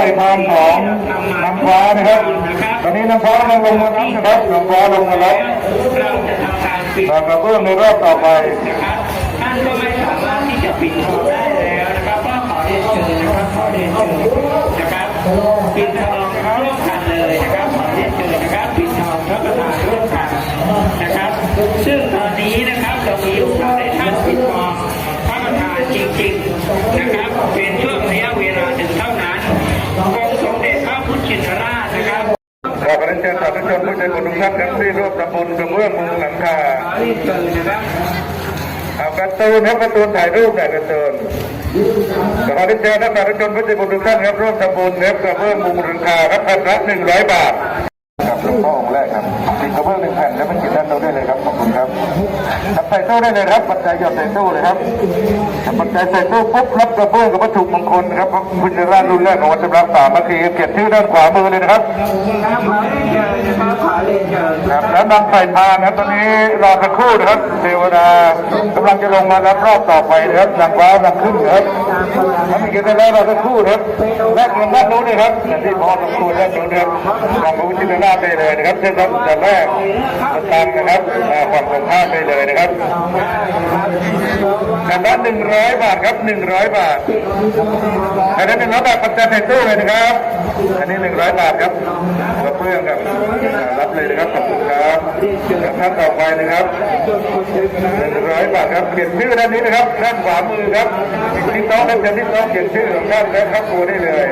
ส่พานของน้ำฟ้านะครับ ตอนนี้น้ำฟ้าลงลงมาแล้วนะครับน้ำฟ้าลงมาแล้วเราจะทำการปิดเรากระเบื้องในรอบต่อไปนะครับท่านก็ไม่สามารถที่จะปิดทองได้แล้วนะครับก็ขอเรียนเชิญนะครับขอเรียนเชิญนะครับปิดทองร่วมกันเลยนะครับขอเรียนเชิญนะครับปิดทองพระประธานร่วมกันนะครับ ซึ่งตอนนี้นะครับเรามีโอกาสได้ท่านปิดทองพระประธานจริง ๆ นะครับเป็นช่วงระยะเวลาหนึ่งเท่า ขอบคุณเชิญสาธุชนผู้ใจบุญทุกท่านครับที่ร่วมทำบุญกระเบื้องมุงหลังคาอเอากระตูนครับกระตูนถ่ายรูปหน่อยกระตูนขอเรียนเชิญท่านสาธุชนผู้ใจบุญทุกท่านครับร่วมทำบุญครับกระเบื้องมุงหลังคาครับพันละหนึ่งร้อยบาท ตู้ได้เลยครับปัจจัยหยอดใส่ตู้เลยครับปัจจัยใส่ตู้ปุ๊บรับกระเบื้องกับวัตถุมงคลครับคุณจะร่าชรุ่นแรกของวัดจำรักสามัคคีเขียนชื่อด้านขวามือเลยนะครับ ขอเรียนเชิญครับแล้วนำใส่พานนะตอนนี้รอสักครู่นะครับเทวดากำลังจะลงมารับรอบต่อไปนะครับนางฟ้านางขึ้นนะครับถ้ามีกินได้แล้วรอสักครู่นะครับแรกลงด้านนู้นนะครับที่พอสมควรด้านนู้นนะครับลองพระพุทธชินาได้เลยนะครับเช่นครับแต่แรกตามนะครับอ่าฝั่งตรงข้ามได้เลยนะครับแต่ละหนึ่งร้อยบาทครับหนึ่งร้อยบาทอันนั้หนึ่งร้อยบาทปัจจัยใส่ตู้เลยนะครับอันนี้หนึ่งร้อยบาทครับ เพื่องครับเลยนะครับขอบคุณครับท่านต่อไปนะครับหนึ่งร้อยบาทครับเขียนชื่อด้านนี้นะครับด้านขวามือครับที่โต๊ะด้านเดิมที่โต๊ะเขียนชื่อของท่านและครอบครัวได้เลย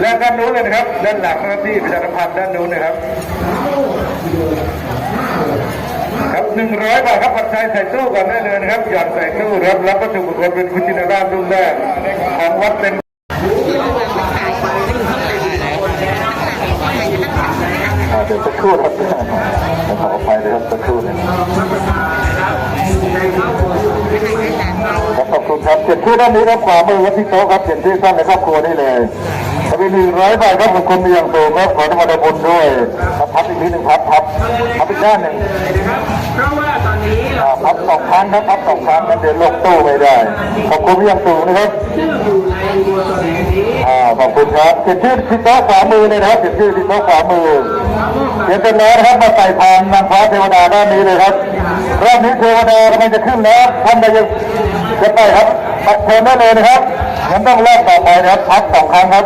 และด้านนู้นเลยนะครับ ด้านหลังนะครับที่ประชาสัมพันธ์ด้านนู้นนะครับครับหนึ่งร้อยบาทครับปัจจัยใส่ตู้ก่อนได้เลยนะครับหย่อนใส่ตู้ครับรับวัตถุมงคลเป็นพุทธินราชรุ่นแรกของวัดเป็นอ่า เดี๋ยวสักครู่ครับขออภัยนะครับสักครู่นึง ครับขอบคุณครับเขียนชื่อด้านนี้ครับขวามือวัดที่โต๊ะครับเขียนชื่อท่านในครอบครัวได้เลยถ้าเป็นหนึ่งร้อยบาทครับขอบคุณมีอย่างสูงครับขอธรรมดาบุญด้วยครับพับอีกนิดหนึ่งครับพับพับอีกด้านหนึ่งนะครับเพราะว่าตอนนี้เราอ่าพับสองครั้งครับพับสองครั้งกันเดี๋ยวลงตู้ไม่ได้ขอบคุณพี่ยังสูงนะครับชื่ออยู่ในบัวสดแห่งนี้อ่าขอบคุณครับเขียนชื่อที่โต๊ะขวามือเลยนะครับเขียนชื่อที่โต๊ะขวามือเขียนเสร็จแล้วนะครับมาใส่พานนางฟ้าเทวดาด้านนี้เลยครับรอบนี้เทวดากำลังจะขึ้นแล้วท่านใดจะจะไปครับปัดเชิญได้เลยนะครับงั้นต้องรอบต่อไปนะครับพับสองครั้งครับ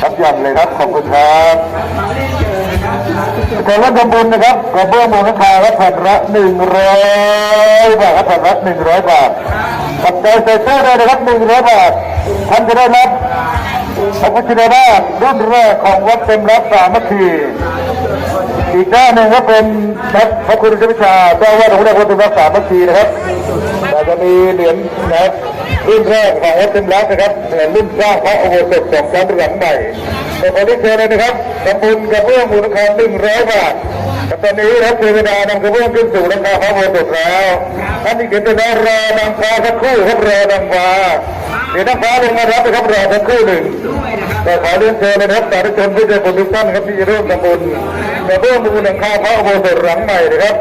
ครับย่ำเลยครับขอบคุณครับแต่ละทำบุญนะครับกระเบื้องมูลค่าครับแผ่นละหนึ่งร้อยบาทครับแผ่นละหนึ่งร้อยบาทปัจจัยใส่ตู้ได้นะครับหนึ่งร้อยบาทท่านจะได้รับพระพุทธราชรุ่นแรกของวัดเต็มรับสามัคคีอีกด้านหนึ่งก็เป็นพระคุณเจ้าวิชาเจ้าว่าของวัดเต็มรับสามัคคีนะครับ จะมีเหรียญนะครับรุ่นแรกของวัดเต็มรับนะครับเหรียญรุ่นสร้างพระโอโหสถสองชั้นหลังใหม่ขอได้เชิญเลยนะครับทำบุญกระเบื้องมูลค่าหนึ่งร้อยบาทแต่ตอนนี้รับเทวดานำกระเบื้องขึ้นสู่ราคาพระโมสดแล้วท่านที่เขียนตัวนั้นรอนางฟ้าสักครู่ครับรอนางฟ้าเดี๋ยวนางฟ้าลงมารับนะครับรอสักครู่หนึ่ง ก็ขอเรียนเชิญเลยนะครับสาธุชนผู้ใจบุญทุกท่านครับที่จะร่วมทำบุญกระเบื้องมูลค่าพระโมสดหลังใหม่นะครับ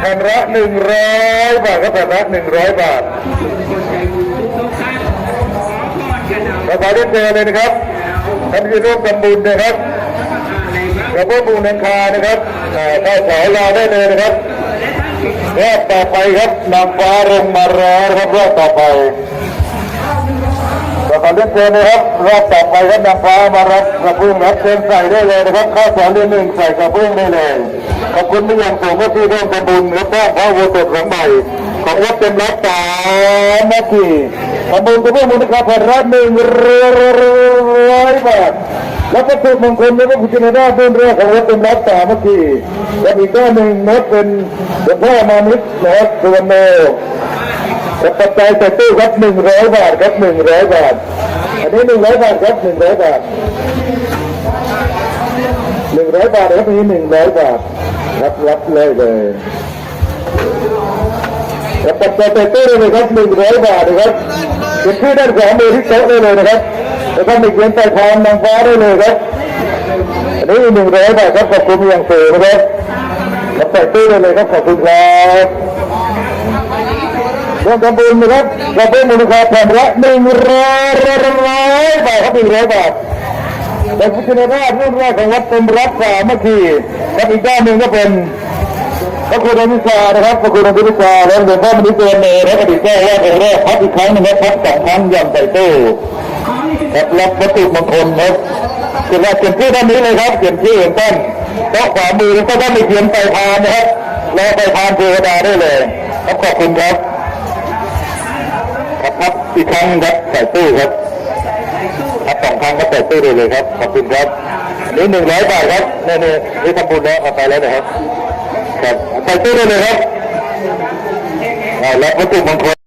แผ่นละหนึ่งร้อยบาทครับแผ่นละหนึ่งร้อยบาทก็ขอเรียนเชิญเลยนะครับท่านที่ร่วมทำบุญนะครับกระเบื้องบูนังคานะครับอ่าเข้าแถวรอได้เลยนะครับรอบต่อไปครับนางฟ้าลงมารอนะครับรอบต่อไป ขอเรียนเชิญนะครับรอบต่อไปครับนางฟ้ามารับกระเบื้องรับเชิญใส่ได้เลยนะครับข้าแถวเรียนหนึ่งใส่กระเบื้งได้เลยขอบคุณที่ยังสูงที่ร่วมทำบุญและสร้างพระอุโบสถหลังใหม่ของวัดเต็มรับสามนาทีทำบุญกระเบื้งมูลค่าแผ่นละหนึ่งร้อยบาทแล้วก็สุมงคลในพระพุทธนาถรุ่นแรกของวัดเป็นรัตตาเมื่อกี้และอีกด้านหนึ่งนับเป็นหลวงพ่อมานิดนะครับสุวรรณโน และปัจจัยใส่ตู้ครับหนึ่งร้อยบาทครับหนึ่งร้อยบาท อันนี้หนึ่งร้อยบาทครับหนึ่งร้อยบาทหนึ่งร้อยบาทครับนี้หนึ่งร้อยบาทรับรับเลยเลยและปัจจัยใส่ตู้เลยครับหนึ่งร้อยบาทนะครับเก็บชื่อด้านขวามือที่โต๊ะได้เลยนะครับแล้วก็มีเขียนใส่ทองนางฟ้าได้เลยครับอันนี้หนึ่งร้อยบาทครับขอบคุณอย่างสูงนะครับแล้วใส่ตู้เลยครับขอบคุณครับ รื่องทำบุญนะครับกระเบื้องมูลค่าแผ่นละหนึ่งร้อยร้อยบาทครับหนึ่งร้อยบาทแต่พุทธราชรุ่นแรกของวัดเป็นรักษาเมื่อกี้และอีกด้านหนึ่งก็เป็นพระครูอนุชานะครับพระครูอนุชาและหลวงพ่อมณีเจริญเนรและอดีตเจ้าอาวาแรกพัดอีกครั้งหนึงนะครับสองครั้งย่ำใส่ตู้ครับรับวัตถุมงคลครับเขียนว่าเขียนชื่อด้านนี้เลยครับเขียนชื่อเห็นต้นโต๊ะขวามือก็ต้องมีเขียนไปทานนะครับแล้วไปทานเทวดาได้เลยครับขอบคุณครับ อีกครั้งครับใส่ตู้ครับครับสองครั้งก็ใส่ตู้เลยเลยครับ ขอบคุณครับนี่หนึ่งร้อยบาทครับนี่นี่นี่ทำบุญแล้วเอาไปแล้วนะครับครับใส่ตู้เลยครับแล้ววัตถุมงคล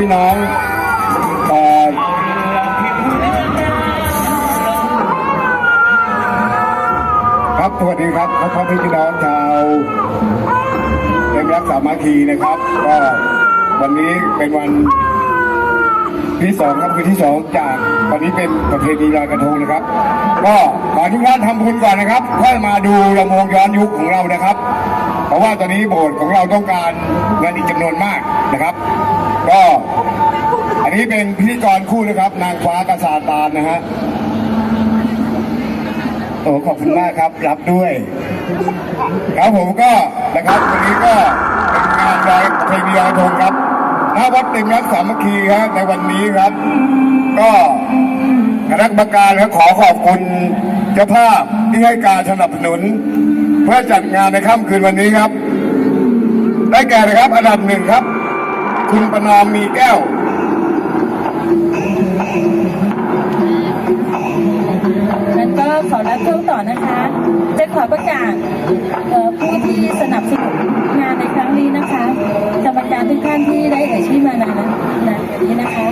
พี่น้องเอ่ครับสวัสดีครับพ่อแม่พี่น้องชาวเต็มรักสามัคคีนะครับ ก็วันนี้เป็นวันที่สองครับคือที่สองจากวันนี้เป็นประเพณีลอยกระทงนะครับ ก็ขอทุกท่านทำบุญก่อนนะครับค่อยมาดูลำโพงย้อนยุคของเรานะครับ เพราะว่าตอนนี้โบสถ์ของเราต้องการเงินอีกจำนวนมากนะครับ ก็อันนี้เป็นพิธีกรคู่นะครับ นางฟ้ากระสาตานนะฮะโอ้ขอบคุณมากครับรับด้วยครับผมก็นะครับวันนี้ก็เป็นงานลอยเพลงลอยกระทงครับหน้าวัดเต็มรักสามัคคีครับในวันนี้ครับ ก็คณะกรรมการครับขอขอบคุณเจ้าภาพที่ให้การสนับสนุน เพื่อจัดงานในค่ำคืนวันนี้ครับ ได้แก่นะครับอันดับหนึ่งครับ คุณประนอมมีแก้ว นั้นก็ขอรับช่วงต่อนะคะ จะขอประกาศเอ่อผู้ที่สนับสนุนงานในครั้งนี้นะคะกรรมการทุกท่านที่ได้เอ่ยชื่อมาในนั้นในนี้นะคะ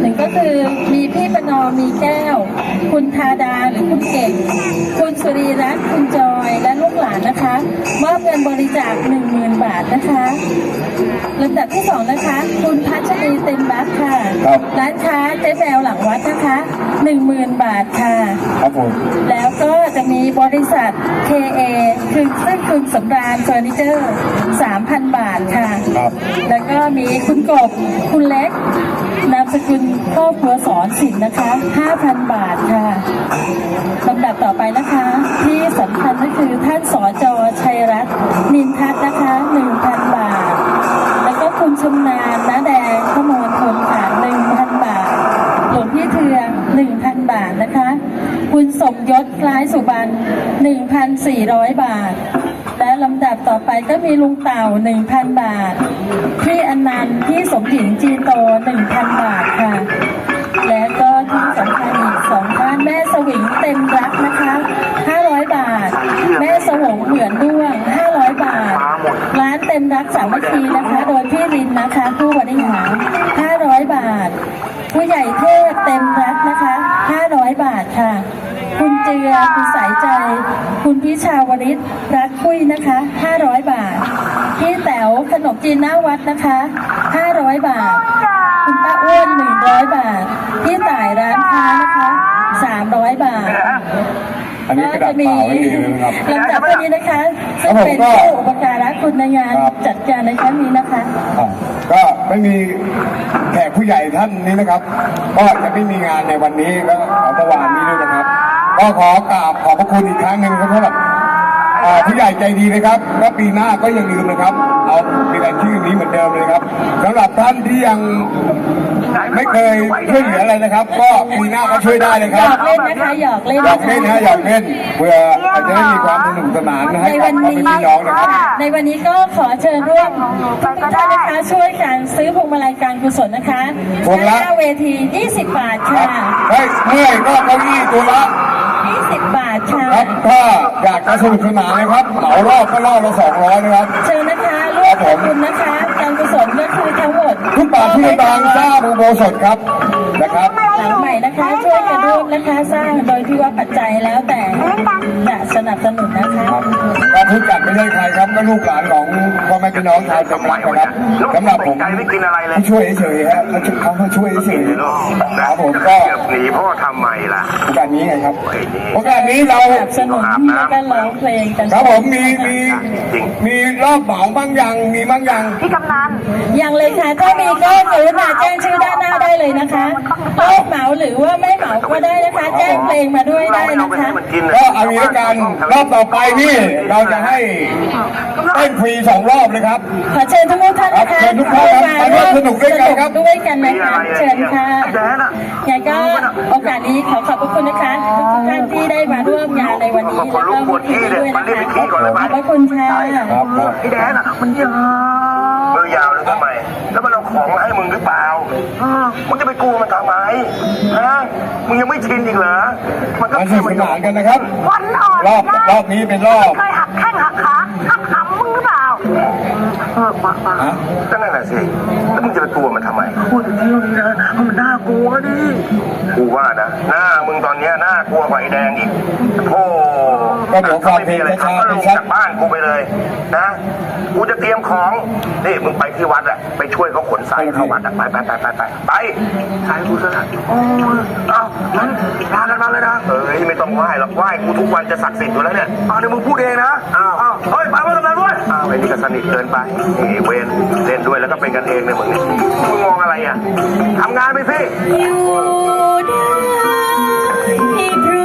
หนึ่งก็คือ นอมมีแก้ว คุณธาดาหรือคุณเก่ง คุณสุรีรัตน์คุณจอยและลูกหลานนะคะ มอบเงินบริจาคหนึ่งหมื่นบาทนะคะลำดับที่สองนะคะ คุณพัชรีเต็มรักค่ะ ครับร้านค้าเจ๊แมวหลังวัดนะคะหนึ่งหมื่นบาทค่ะ ครับผม แล้วก็จะมีบริษัท KA คือซึ่งคุณสำราญเฟอร์นิเจอร์3,000 บาทค่ะ ครับ แล้วก็มีคุณกบคุณเล็กนาม สกุลครอบครัวสอนสินนะคะ 5,000 บาทค่ะลำดับต่อไปนะคะ ที่สำคัญก็คือท่านสอจอชัยรัตน์นินทัศน์นะคะ 1,000 บาท แล้วก็คุณชำนาญน้าแดงขโมยทนค่ะ1,000 บาท หลวงพี่เทือง 1,000 บาทนะคะ คุณสมยศคล้ายสุบรรณ1,400 บาท และลำดับต่อไปก็มีลุงเต่า 1,000 บาท พี่อนันต์พี่สมหญิงจีโต 1,000 บาทค่ะ และก็ที่สำคัญอีกสองท่านแม่สวิงเต็มรักนะคะ 500 บาท แม่สวงเหมือนด้วง 500 บาท ร้านเต็มรักสามัคคีนะคะ โดยพี่รินนะคะ ผู้บริหาร 500 บาท ผู้ใหญ่เทพเต็มรักนะคะ 500 บาทค่ะ คุณเจือคุณสายใจ คุณพิชาวริศรักคุยนะคะ 500 บาท พี่แต๋วขนมจีนหน้าวัดนะคะ 500 บาท คุณป้าอ้วน100 บาท พี่ต่ายร้านค้านะคะ 300 บาทอันนี้กระดาษเปล่าไม่มีเลยนะครับลำดับวันนี้นะคะซึ่งเป็นครับผมก็ผู้อุปการะคุณในงานครับจัดการในครั้งนี้นะคะอะก็ไม่มีแขกผู้ใหญ่ท่านนี้นะครับ ก็จะไม่มีงานในวันนี้แล้วขอเมื่อวานนี้ด้วยนะครับ ก็ขอกราบขอบพระคุณอีกครั้งหนึ่งครับสำหรับผู้ใหญ่ใจดีนะครับและปีหน้าก็ยังลืมนะครับ เอาเป็นรายชื่อนี้เหมือนเดิมเลยครับสำหรับท่านที่ยังไม่เคยช่วยเหลืออะไรนะครับ ก็ปีหน้าก็ช่วยได้เลยครับอกเล่นนะคะหยอกเล่นอยากเล่นนะฮะอยากเล่นเพื่ออาจจะได้มีความสนุกสนานให้ในกัวับนนี้น้องนะครับในวันนี้ก็ขอเชิญร่วมทุกท่านนะคะช่วยกันซื้อพวงมาลัยการกุศลนะคะพวงละหน้าเวที 20 บาทค่ะเฮ้ยเมื่อยก็เก้าอี้ตัวละ 20 บาทค่ะ ครับถ้าอยากจะสนุกสนานนะครับเหมารอบก็รอบละสองร้อยนะครับ เชิญนะคะร่วมทำบุญนะคะ การกุศลก็คือทั้งหมด ทุกบาททุกสตางค์สร้างอุโบสถครับนะครับหลังใหม่นะคะ ช่วยกันร่วมนะคะสร้างโดยที่ว่าปัจจัยแล้วแต่จะสนับสนุนนะคะครับการทุกจัดไม่ใช่ใครครับก็ลูกหลานของพ่อแม่พี่น้องชาวจังหวัดนะครับสำหรับผมใจไม่กินอะไรเลยผู้ช่วยเฉยๆฮะเขาเขามาช่วยเฉยๆครับผมก็เกือบหนีพ่อทำไมล่ะโอกาสนี้ไงครับโอกาสนี้เราสนับสนุนแล้วก็ร้องเพลงกันครับผมมีมีมีรอบเหมาบ้างยังมีบ้างยังยังเลยค่ะถ้ามีก็กรุณาแจ้งชื่อด้านหน้าได้เลยนะคะรอบเหมาหรือว่าไม่เหมาก็ได้นะคะ แจ้งเพลงมาด้วยได้เรานะไปคะให้มันกินก็เอางี้ละกันรอบต่อไปนี่เราจะให้เต้นฟรีสองรอบเลยครับขอเชิญทุกท่านนะคะครับเชิญทุกท่านครับมาร่วมสนุกด้วยกันครับสนุกด้วยกันนะคะเชิญค่ะยังก็โอกาสนี้ขอขอบพระคุณนะคะทุกท่านที่ได้มาร่วมงานในวันนี้แล้วก็มีที่ด้วยนะคะขอบพระคุณค่ะ ครับครับไอ้แดนอะ มันยาว มือยาวเลยทำไม แล้วมันเอาของมาให้มึงหรือเปล่าเออมึงจะไปกลัวมันทำไมฮะมึงยังไม่ชินอีกเหรอ มันก็มาสนุกสนานกันนะครับวันอ่อนรอบรอบนี้เป็นรอบเคยหักแข้งหักขาหักหำมึงหรือเปล่าเออปะปะฮะก็นั่นแหละสิแล้วมึงจะไปกลัวมันทำไมพูดถึงเรื่องนี้นะมันน่ากลัวดิกูว่านะหน้ามึงตอนเนี้ยน่ากลัวกว่าไอ้แดงอีกโธ่ ก็เดี๋ยวฟังเพลงอะไรช้าก็ๆลเป็นงชัดจากบ้านกูไปเลยนะกูจะเตรียมของนี่มึงไปที่วัดอะไปช่วยเขาขนสายเข้าวัดอะไปไปไปไปไปไปสายกูซะละโอ้ยเอ้างั้นลากันมาเลยนะเอ้ยไม่ต้องไหว้หรอกไหว้กูทุกวันจะศักดิ์สิทธิ์อยู่แล้วเนี่ยอ้าวเดี๋ยวมึงพูดเองนะอ้าวอ้าวเฮ้ยไปว่ากันด้วยอ้าวไอ้นี่ก็สนิทเกินไปเอ้ยเวนเล่นด้วยแล้วก็เป็นกันเองเนี่ยมึงนี่มึงมองอะไรอะทำงานไปสิอยู่ได้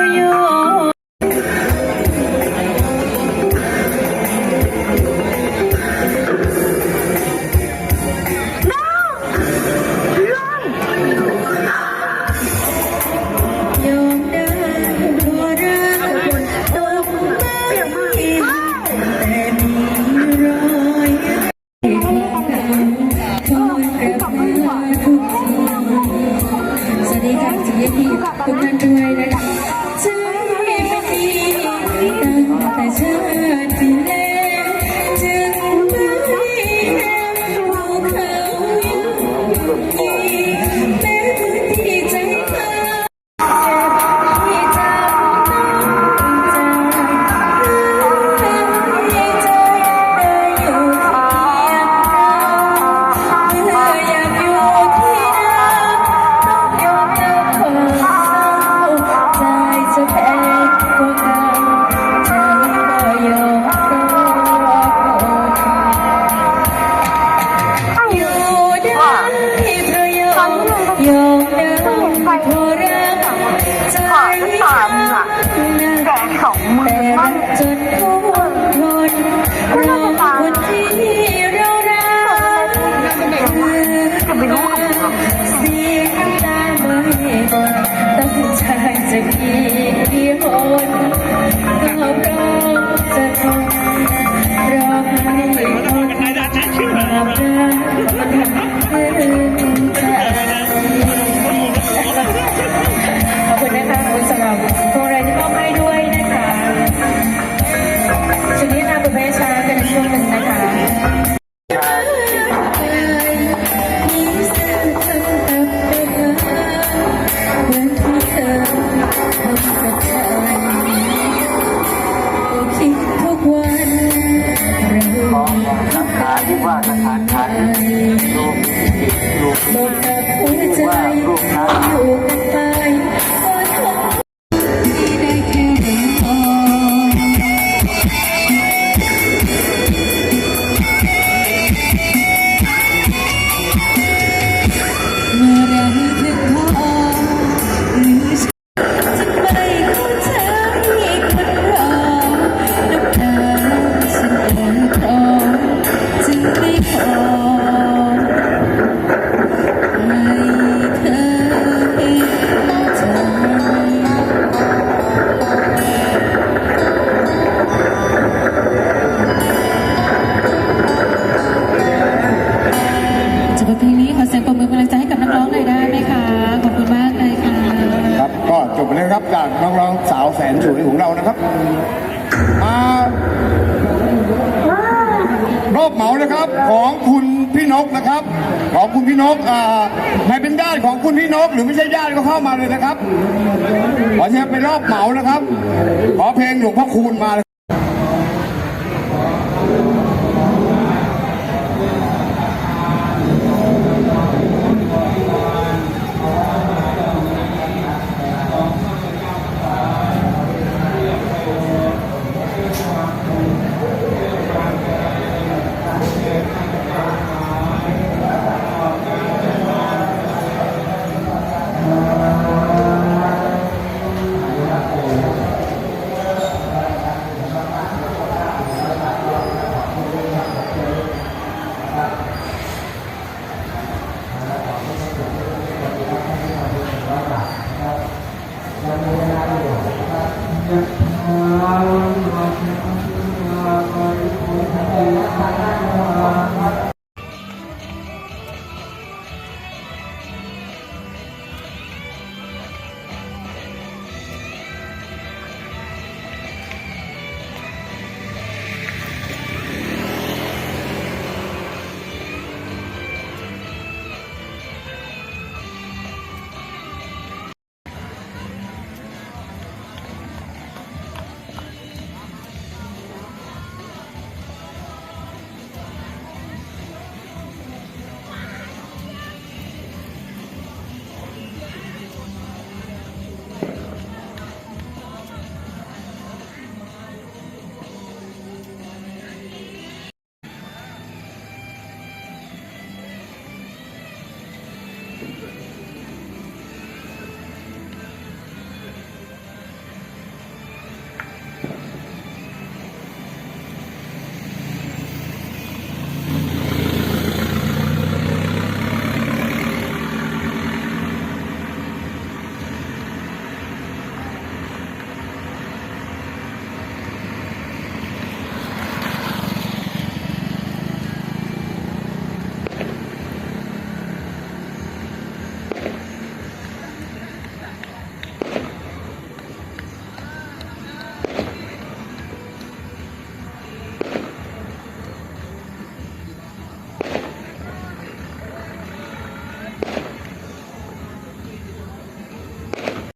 คูณมาเลย